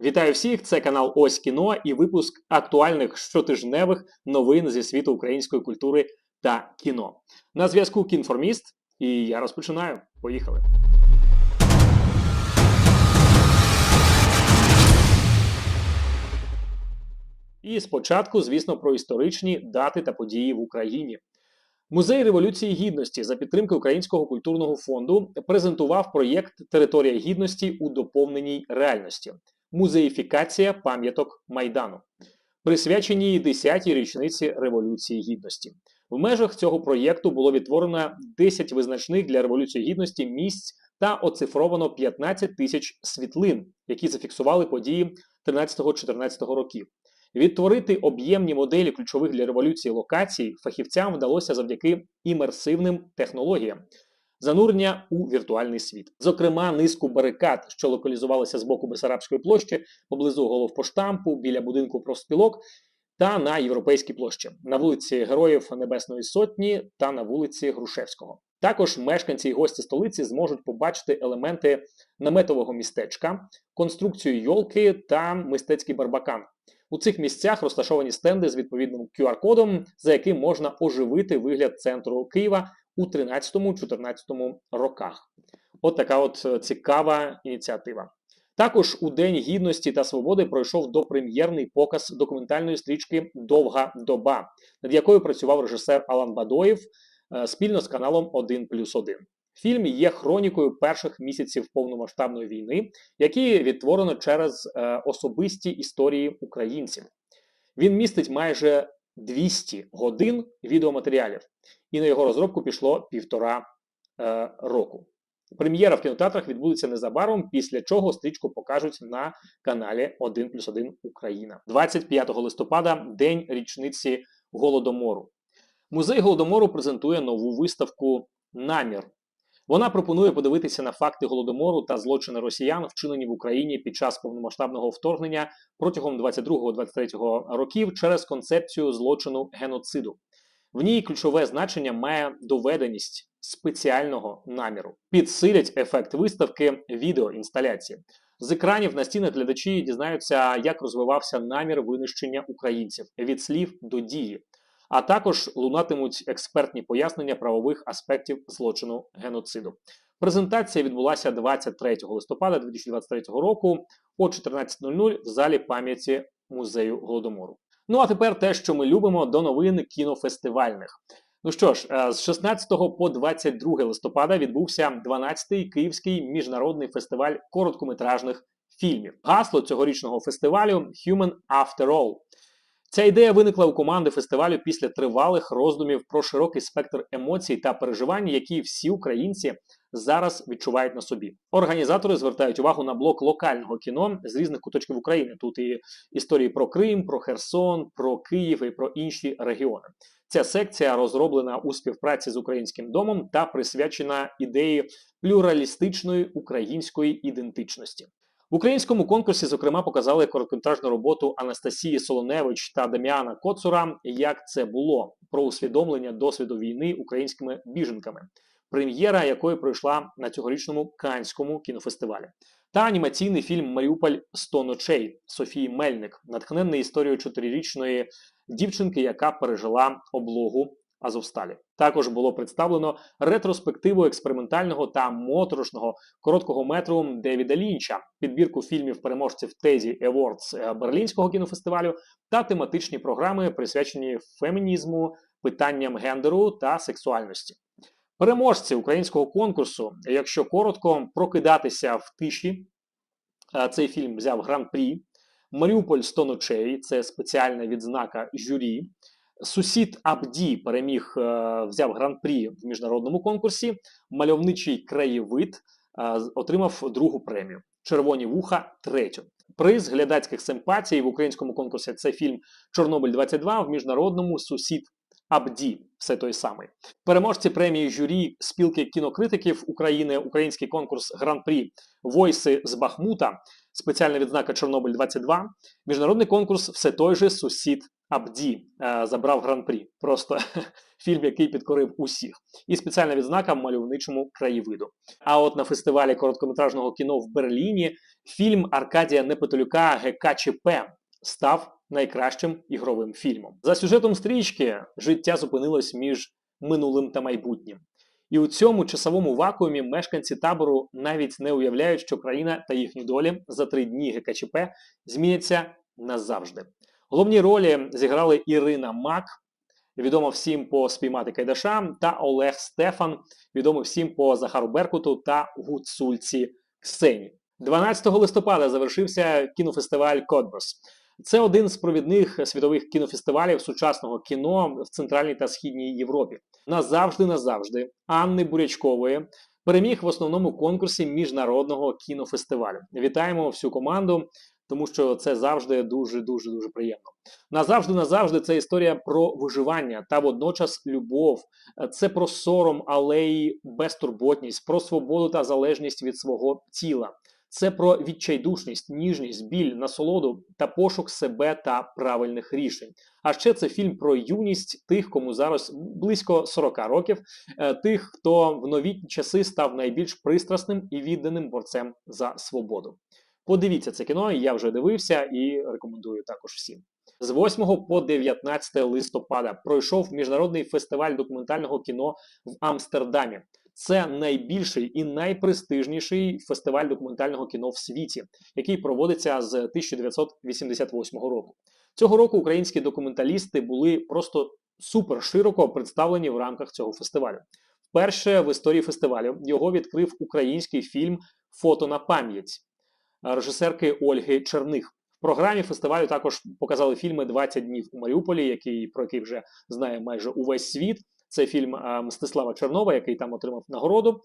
Вітаю всіх! Це канал Ось кіно і випуск актуальних щотижневих новин зі світу української культури та кіно. На зв'язку Кінформіст, і я розпочинаю. Поїхали. І спочатку, звісно, про історичні дати та події в Україні. Музей Революції Гідності за підтримки Українського культурного фонду презентував проєкт Територія гідності у доповненій реальності музеїфікація пам'яток Майдану, присвяченій 10-й річниці Революції Гідності. В межах цього проєкту було відтворено 10 визначних для Революції Гідності місць та оцифровано 15 тисяч світлин, які зафіксували події 13-14 років. Відтворити об'ємні моделі ключових для революції локацій фахівцям вдалося завдяки імерсивним технологіям занурення у віртуальний світ. Зокрема, низку барикад, що локалізувалися з боку Бесарабської площі, поблизу головпоштампу, біля будинку профспілок та на європейській площі, на вулиці Героїв Небесної Сотні та на вулиці Грушевського. Також мешканці і гості столиці зможуть побачити елементи наметового містечка, конструкцію йолки та мистецький барбакан. У цих місцях розташовані стенди з відповідним QR-кодом, за яким можна оживити вигляд центру Києва у 13-14 роках. От така от е, цікава ініціатива. Також у День Гідності та Свободи пройшов допрем'єрний показ документальної стрічки Довга доба, над якою працював режисер Алан Бадоєв е, спільно з каналом 1 плюс 1. Фільм є хронікою перших місяців повномасштабної війни, які відтворено через е, особисті історії українців. Він містить майже 200 годин відеоматеріалів, і на його розробку пішло півтора е, року. Прем'єра в кінотеатрах відбудеться незабаром, після чого стрічку покажуть на каналі 1 плюс 1 Україна. 25 листопада, день річниці Голодомору. Музей Голодомору презентує нову виставку Намір. Вона пропонує подивитися на факти голодомору та злочини росіян, вчинені в Україні під час повномасштабного вторгнення протягом 22-23 років через концепцію злочину геноциду. В ній ключове значення має доведеність спеціального наміру. Підсилять ефект виставки відеоінсталяції. З екранів на стінах глядачі дізнаються, як розвивався намір винищення українців від слів до дії, а також лунатимуть експертні пояснення правових аспектів злочину геноциду. Презентація відбулася 23 листопада 2023 року о 14.00 в залі пам'яті музею голодомору. Ну а тепер те, що ми любимо, до новин кінофестивальних. Ну що ж, е, з 16 по 22 листопада відбувся 12-й Київський міжнародний фестиваль короткометражних фільмів. Гасло цьогорічного фестивалю Human After All. Ця ідея виникла у команди фестивалю після тривалих роздумів про широкий спектр емоцій та переживань, які всі українці зараз відчувають на собі. Організатори звертають увагу на блок локального кіно з різних куточків України. Тут і історії про Крим, про Херсон, про Київ і про інші регіони. Ця секція розроблена у співпраці з українським домом та присвячена ідеї плюралістичної української ідентичності. В українському конкурсі, зокрема, показали короткометражну роботу Анастасії Солоневич та Дем'яна Коцура. Як це було? Про усвідомлення досвіду війни українськими біженками, прем'єра якої пройшла на цьогорічному канському кінофестивалі, та анімаційний фільм Маріуполь. «100 ночей Софії Мельник, натхнений історією чотирирічної дівчинки, яка пережила облогу Азовсталі. Також було представлено ретроспективу експериментального та моторошного короткого метру Девіда Лінча, підбірку фільмів переможців Тезі Евордс Берлінського кінофестивалю та тематичні програми, присвячені фемінізму, питанням гендеру та сексуальності. Переможці українського конкурсу, якщо коротко, прокидатися в тиші. Е, цей фільм взяв гран-прі. Маріуполь 100 ночей це спеціальна відзнака журі. Сусід Абді переміг, е, взяв гран-прі в міжнародному конкурсі. Мальовничий краєвид е, отримав другу премію. Червоні вуха третю. Приз глядацьких симпатій в українському конкурсі це фільм Чорнобиль 22 в міжнародному сусід Абді, все той самий. Переможці премії журі спілки кінокритиків України, український конкурс гран-прі Войси з Бахмута, спеціальна відзнака Чорнобиль 22 міжнародний конкурс все той же сусід Абді е, забрав гран-прі. Просто фільм, який підкорив усіх. І спеціальна відзнака мальовничому краєвиду. А от на фестивалі короткометражного кіно в Берліні Фільм Аркадія Непетелюка ГКЧП став найкращим ігровим фільмом. За сюжетом стрічки життя зупинилось між минулим та майбутнім. І у цьому часовому вакуумі мешканці табору навіть не уявляють, що країна та їхні долі за три дні ГКЧП зміняться назавжди. Головні ролі зіграли Ірина Мак, відома всім по спіймати Кайдаша, та Олег Стефан, відомий всім по Захару Беркуту та гуцульці Ксені. 12 листопада завершився кінофестиваль Кодбос. Це один з провідних світових кінофестивалів сучасного кіно в Центральній та Східній Європі. Назавжди, назавжди Анни Бурячкової переміг в основному конкурсі міжнародного кінофестивалю. Вітаємо всю команду, тому що це завжди дуже дуже дуже приємно. Назавжди, назавжди, це історія про виживання та водночас любов. Це про сором, але й безтурботність, про свободу та залежність від свого тіла. Це про відчайдушність, ніжність, біль, насолоду та пошук себе та правильних рішень. А ще це фільм про юність тих, кому зараз близько 40 років, е, тих, хто в новітні часи став найбільш пристрасним і відданим борцем за свободу. Подивіться це кіно, я вже дивився і рекомендую також всім. З 8 по 19 листопада пройшов міжнародний фестиваль документального кіно в Амстердамі. Це найбільший і найпрестижніший фестиваль документального кіно в світі, який проводиться з 1988 року. Цього року українські документалісти були просто супер широко представлені в рамках цього фестивалю. Вперше в історії фестивалю його відкрив український фільм Фото на пам'ять режисерки Ольги Черних. В програмі фестивалю також показали фільми «20 днів у Маріуполі, який про який вже знає майже увесь світ. Це фільм Мстислава Чернова, який там отримав нагороду.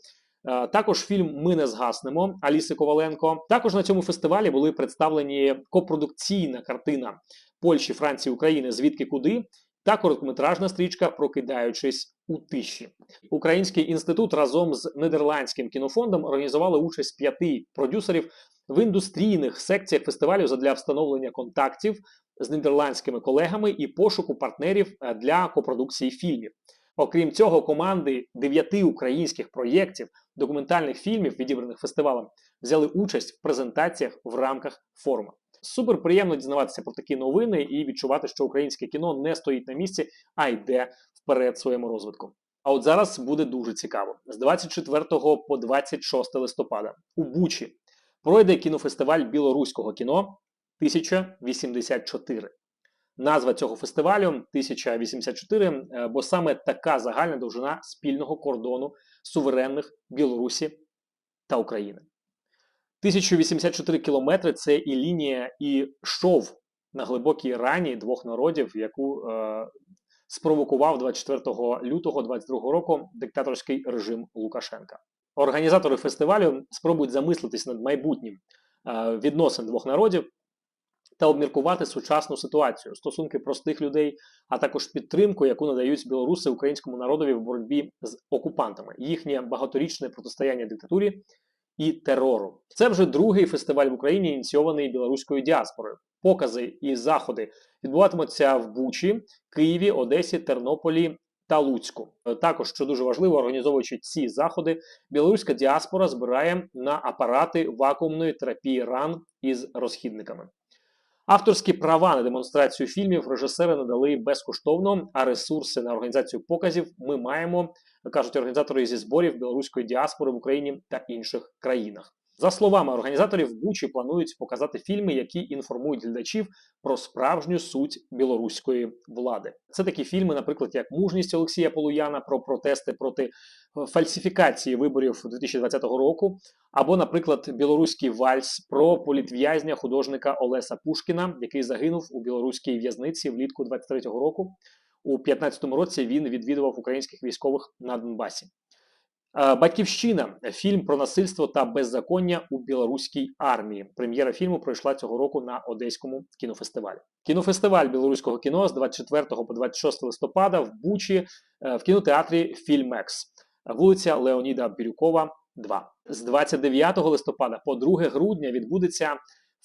Також фільм Ми не згаснемо Аліси Коваленко. Також на цьому фестивалі були представлені копродукційна картина Польщі, Франції, України звідки куди та короткометражна стрічка Прокидаючись у тиші. Український інститут разом з нідерландським кінофондом організували участь п'яти продюсерів в індустрійних секціях фестивалю задля встановлення контактів з нідерландськими колегами і пошуку партнерів для копродукції фільмів. Окрім цього, команди дев'яти українських проєктів документальних фільмів, відібраних фестивалем, взяли участь в презентаціях в рамках форуму. Супер приємно дізнаватися про такі новини і відчувати, що українське кіно не стоїть на місці, а йде вперед своєму розвитку. А от зараз буде дуже цікаво. З 24 по 26 листопада у Бучі пройде кінофестиваль білоруського кіно 1084. Назва цього фестивалю 1084, е, бо саме така загальна довжина спільного кордону суверенних Білорусі та України. 1084 кілометри це і лінія, і шов на глибокій рані двох народів, яку е, спровокував 24 лютого 2022 року диктаторський режим Лукашенка. Організатори фестивалю спробують замислитись над майбутнім е, відносин двох народів та обміркувати сучасну ситуацію, стосунки простих людей, а також підтримку, яку надають білоруси українському народові в боротьбі з окупантами, їхнє багаторічне протистояння диктатурі і терору. Це вже другий фестиваль в Україні, ініційований білоруською діаспорою. Покази і заходи відбуватимуться в Бучі, Києві, Одесі, Тернополі та Луцьку. Також, що дуже важливо, організовуючи ці заходи, білоруська діаспора збирає на апарати вакуумної терапії ран із розхідниками. Авторські права на демонстрацію фільмів режисери надали безкоштовно, а ресурси на організацію показів ми маємо, кажуть організатори зі зборів білоруської діаспори в Україні та інших країнах. За словами організаторів, Бучі планують показати фільми, які інформують глядачів про справжню суть білоруської влади. Це такі фільми, наприклад, як мужність Олексія Полуяна про протести проти е, фальсифікації виборів 2020 року, або, наприклад, білоруський вальс про політв'язня художника Олеса Пушкіна, який загинув у білоруській в'язниці влітку 23-го року. У 15-му році він відвідував українських військових на Донбасі. Батьківщина фільм про насильство та беззаконня у білоруській армії. Прем'єра фільму пройшла цього року на Одеському кінофестивалі. Кінофестиваль білоруського кіно з 24 по 26 листопада в Бучі е, в кінотеатрі Фільмекс, вулиця Леоніда Бірюкова, 2. З 29 листопада по 2 грудня відбудеться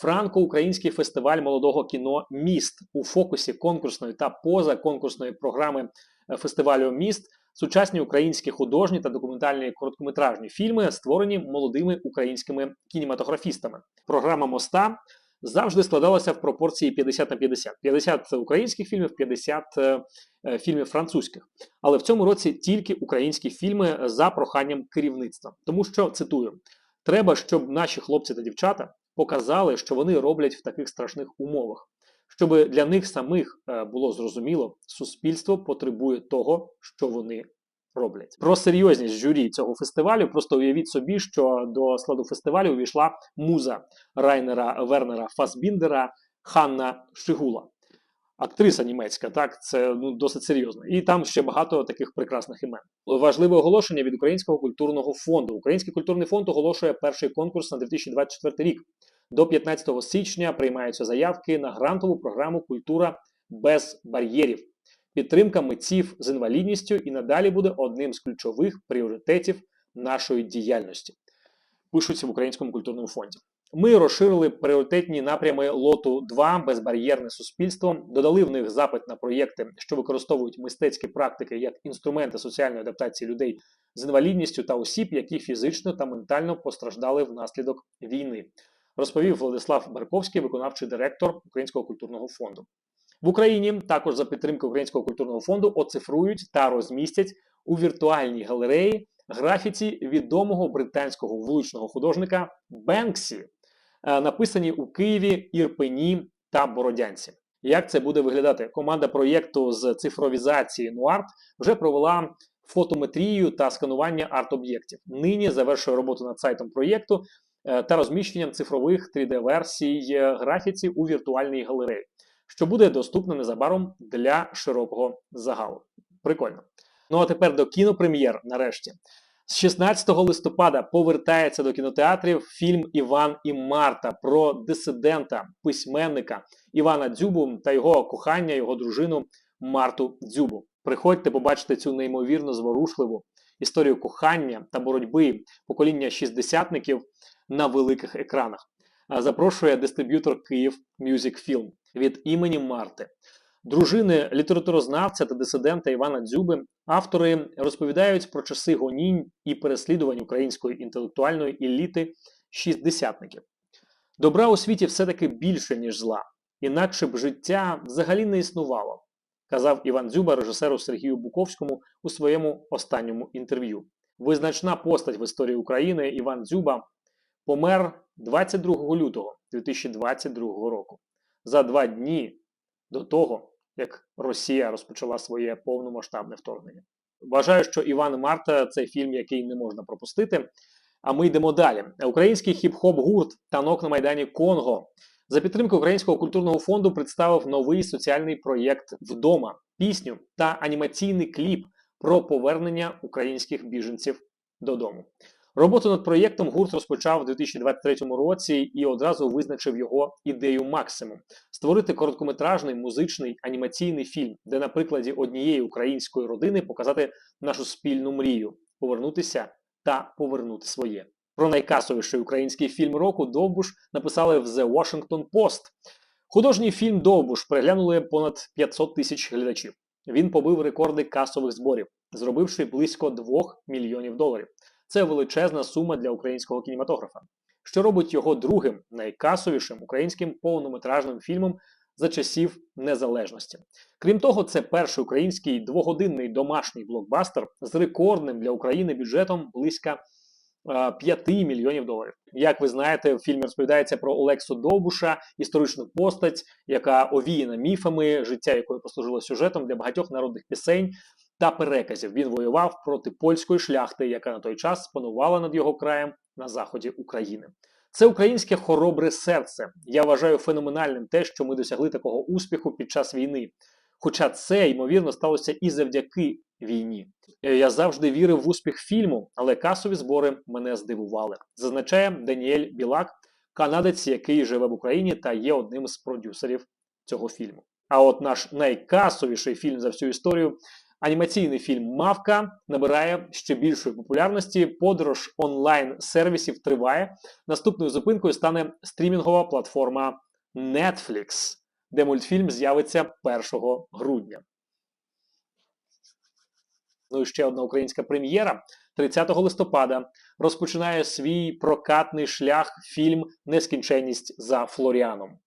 франко-український фестиваль молодого кіно Міст у фокусі конкурсної та позаконкурсної програми е, фестивалю Міст сучасні українські художні та документальні короткометражні фільми, створені молодими українськими кінематографістами. Програма моста завжди складалася в пропорції 50 на 50. 50 українських фільмів, 50 е, е, фільмів французьких. Але в цьому році тільки українські фільми за проханням керівництва. Тому що цитую: треба, щоб наші хлопці та дівчата показали, що вони роблять в таких страшних умовах. Щоб для них самих е, було зрозуміло, суспільство потребує того, що вони роблять. Про серйозність журі цього фестивалю. Просто уявіть собі, що до складу фестивалю увійшла муза Райнера Вернера Фасбіндера Ханна Шигула. Актриса німецька, так, це ну, досить серйозно. І там ще багато таких прекрасних імен. Важливе оголошення від Українського культурного фонду. Український культурний фонд оголошує перший конкурс на 2024 рік. До 15 січня приймаються заявки на грантову програму Культура без бар'єрів. Підтримка митців з інвалідністю і надалі буде одним з ключових пріоритетів нашої діяльності. Пишуться в Українському культурному фонді. Ми розширили пріоритетні напрями лоту 2 безбар'єрне суспільство, додали в них запит на проєкти, що використовують мистецькі практики як інструменти соціальної адаптації людей з інвалідністю та осіб, які фізично та ментально постраждали внаслідок війни, розповів Владислав Барковський, виконавчий директор Українського культурного фонду. В Україні також за підтримки Українського культурного фонду оцифрують та розмістять у віртуальній галереї графіті відомого британського вуличного художника Бенксі, е, написані у Києві, Ірпені та Бородянці. Як це буде виглядати? Команда проєкту з цифровізації Нуарт вже провела фотометрію та сканування арт-об'єктів. Нині завершує роботу над сайтом проєкту та розміщенням цифрових 3D-версій е, графіці у віртуальній галереї що буде доступно незабаром для широкого загалу. Прикольно. Ну а тепер до кінопрем'єр нарешті. З 16 листопада повертається до кінотеатрів фільм Іван і Марта про дисидента, письменника Івана Дзюбу та його кохання, його дружину Марту Дзюбу. Приходьте побачити цю неймовірно зворушливу історію кохання та боротьби покоління шістдесятників на великих екранах. Запрошує дистриб'ютор Київ Music Film від імені Марти. Дружини літературознавця та дисидента Івана Дзюби автори розповідають про часи гонінь і переслідувань української інтелектуальної еліти шістдесятників. Добра у світі все-таки більше, ніж зла, інакше б життя взагалі не існувало, казав Іван Дзюба режисеру Сергію Буковському у своєму останньому інтерв'ю. Визначна постать в історії України Іван Дзюба помер 22 лютого 2022 року за два дні до того, як Росія розпочала своє повномасштабне вторгнення. Вважаю, що Іван Марта це фільм, який не можна пропустити. А ми йдемо далі. Український хіп-хоп гурт танок на майдані Конго за підтримки Українського культурного фонду представив новий соціальний проєкт вдома, пісню та анімаційний кліп про повернення українських біженців додому. Роботу над проєктом гурт розпочав у 2023 році і одразу визначив його ідею максимум створити короткометражний музичний анімаційний фільм, де на прикладі однієї української родини показати нашу спільну мрію повернутися та повернути своє. Про найкасовіший український фільм року Довбуш написали в The Washington Post. Художній фільм Довбуш переглянули понад 500 тисяч глядачів. Він побив рекорди касових зборів, зробивши близько 2 мільйонів доларів. Це величезна сума для українського кінематографа, що робить його другим найкасовішим українським повнометражним фільмом за часів незалежності. Крім того, це перший український двогодинний домашній блокбастер з рекордним для України бюджетом близько 5 мільйонів доларів. Як ви знаєте, в фільмі розповідається про Олексу Довбуша, історичну постать, яка овіяна міфами, життя якої послужило сюжетом для багатьох народних пісень та переказів. Він воював проти польської шляхти, яка на той час спанувала над його краєм на заході України. Це українське хоробре серце. Я вважаю феноменальним те, що ми досягли такого успіху під час війни. Хоча це, ймовірно, сталося і завдяки війні. Я завжди вірив в успіх фільму, але касові збори мене здивували. Зазначає Даніель Білак, канадець, який живе в Україні та є одним з продюсерів цього фільму. А от наш найкасовіший фільм за всю історію Анімаційний фільм Мавка набирає ще більшої популярності. Подорож онлайн-сервісів триває. Наступною зупинкою стане стрімінгова платформа Netflix, де мультфільм з'явиться 1 грудня. Ну і ще одна українська прем'єра 30 листопада розпочинає свій прокатний шлях фільм Нескінченність за Флоріаном.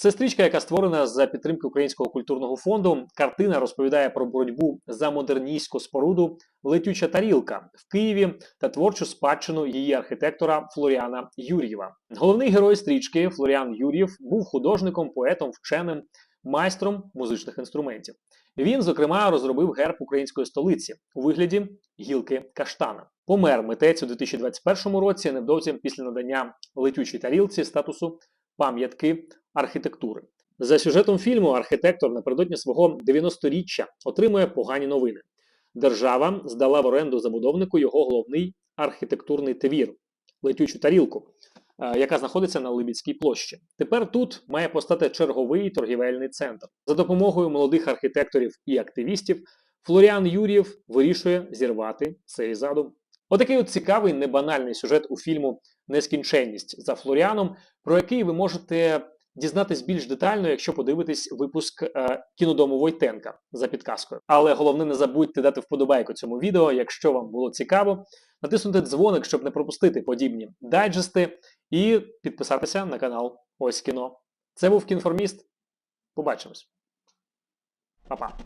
Це стрічка, яка створена за підтримки Українського культурного фонду. Картина розповідає про боротьбу за модерністську споруду Летюча тарілка в Києві та творчу спадщину її архітектора Флоріана Юр'єва. Головний герой стрічки Флоріан Юр'єв був художником, поетом, вченим, майстром музичних інструментів. Він, зокрема, розробив герб української столиці у вигляді гілки каштана. Помер митець у 2021 році, невдовзі після надання летючій тарілці статусу пам'ятки архітектури. За сюжетом фільму архітектор напередодні свого 90-річчя отримує погані новини. Держава здала в оренду забудовнику його головний архітектурний твір летючу тарілку, е, яка знаходиться на Либідській площі. Тепер тут має постати черговий торгівельний центр. За допомогою молодих архітекторів і активістів Флоріан Юрієв вирішує зірвати цей задум. Отакий от цікавий небанальний сюжет у фільму Нескінченність за Флоріаном, про який ви можете дізнатись більш детально, якщо подивитись випуск е, кінодому Войтенка за підказкою. Але головне, не забудьте дати вподобайку цьому відео, якщо вам було цікаво, натиснути дзвоник, щоб не пропустити подібні дайджести, і підписатися на канал Ось кіно. Це був кінформіст. Побачимось. Па-па.